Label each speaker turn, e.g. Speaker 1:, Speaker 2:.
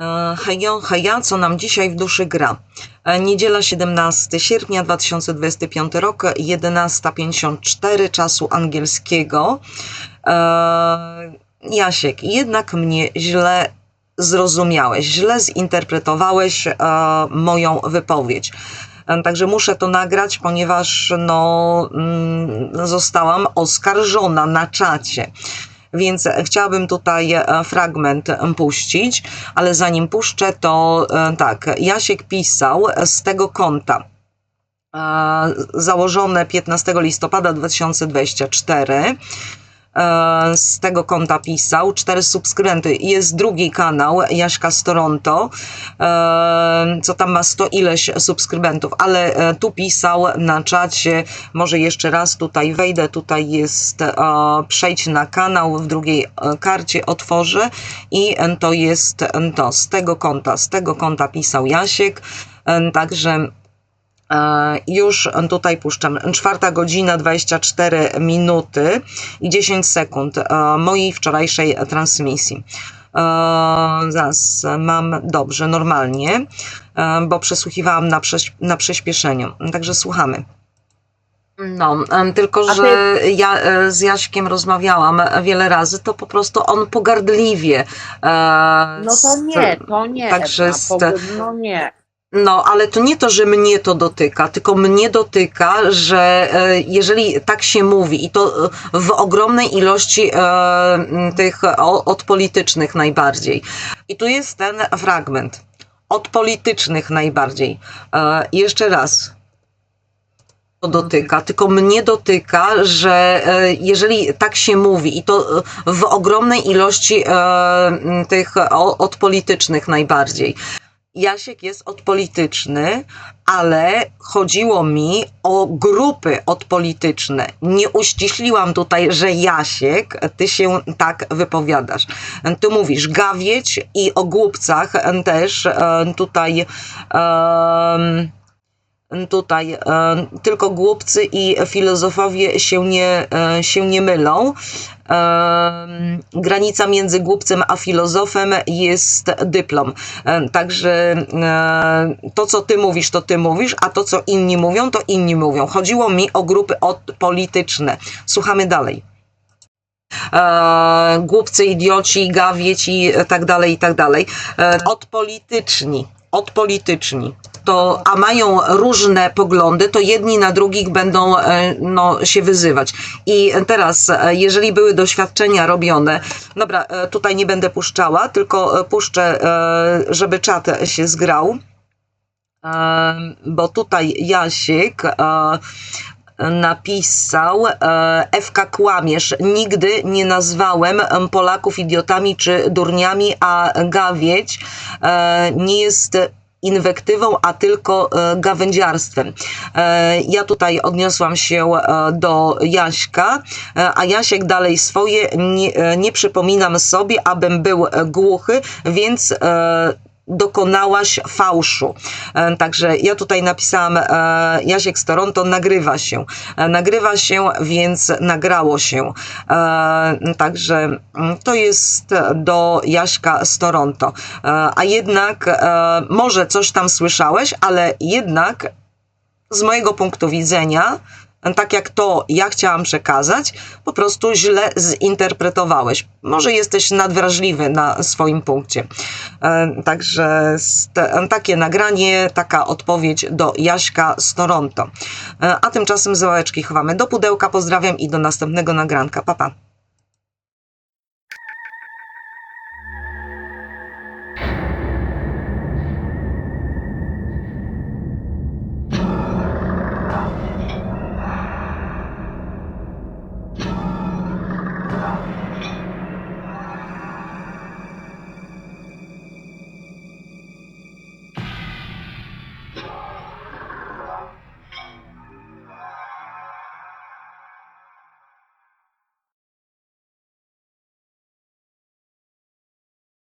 Speaker 1: E, heja, co nam dzisiaj w duszy gra? E, Niedziela 17 sierpnia 2025 rok, 11.54 czasu angielskiego. E, Jasiek, jednak mnie źle zrozumiałeś, źle zinterpretowałeś moją wypowiedź. Także muszę to nagrać, ponieważ no, mm, zostałam oskarżona na czacie. Więc chciałabym tutaj e, fragment e, puścić, ale zanim puszczę, to e, tak, Jasiek pisał z tego konta. Założone 15 listopada 2024. E, Z tego konta pisał, cztery subskrybenty. Jest drugi kanał, Jaśka z Toronto, e, co tam ma 100 ileś subskrybentów, ale e, tu pisał na czacie, może jeszcze raz tutaj wejdę, tutaj jest, przejdź na kanał, w drugiej karcie otworzę. I to jest to, z tego konta, z tego konta pisał Jasiek, także Już tutaj puszczam. Czwarta godzina 24 minuty i 10 sekund e, mojej wczorajszej transmisji. E, Zaraz mam dobrze, normalnie, e, bo przesłuchiwałam na, prześ- na przyspieszeniu. Także słuchamy. No, tylko że ja e, z Jaśkiem rozmawiałam wiele razy, to po prostu on pogardliwie. e,
Speaker 2: No to nie, to nie.
Speaker 1: Także
Speaker 2: pogo- No nie.
Speaker 1: No, ale to nie to, że mnie to dotyka, tylko mnie dotyka, że e, jeżeli tak się mówi i to e, w ogromnej ilości e, tych od politycznych najbardziej. I tu jest ten fragment. Od politycznych najbardziej. Jeszcze raz. To dotyka, tylko mnie dotyka, że jeżeli tak się mówi i to w ogromnej ilości tych od politycznych najbardziej. Jasiek jest odpolityczny, ale chodziło mi o grupy odpolityczne. Nie uściśliłam tutaj, że Jasiek, ty się tak wypowiadasz. Ty mówisz gawieć i o głupcach też e, tutaj. Tutaj e, tylko głupcy i filozofowie się nie, e, się nie mylą. Em, granica między głupcem a filozofem jest dyplom. E, Także e, to, co ty mówisz, to ty mówisz, a to, co inni mówią, to inni mówią. Chodziło mi o grupy polityczne. Słuchamy dalej. E, głupcy, idioci, gawieci i tak dalej, i tak dalej. E, odpolityczni, odpolityczni. To, a mają różne poglądy, to jedni na drugich będą e, no, się wyzywać. I teraz, e, jeżeli były doświadczenia robione, dobra, e, tutaj nie będę puszczała, tylko puszczę, żeby czat się zgrał. Bo tutaj Jasiek napisał e, FK kłamiesz. Nigdy nie nazwałem em, Polaków idiotami czy durniami, a gawieć e, nie jest inwektywą, a tylko e, gawędziarstwem. E, Ja tutaj odniosłam się do Jaśka, a Jasiek dalej swoje. Nie, nie przypominam sobie, abym był głuchy, więc dokonałaś fałszu. E, Także ja tutaj napisałam e, Jasiek z Toronto nagrywa się. E, Nagrywa się, więc nagrało się. Także mm, to jest do Jaśka z Toronto. A jednak może coś tam słyszałeś, ale jednak z mojego punktu widzenia, tak jak to ja chciałam przekazać, po prostu źle zinterpretowałeś. Może jesteś nadwrażliwy na swoim punkcie. E, Także te, takie nagranie, taka odpowiedź do Jaśka z Toronto. E, A tymczasem załeczki chowamy do pudełka. Pozdrawiam i do następnego nagranka. Pa, pa.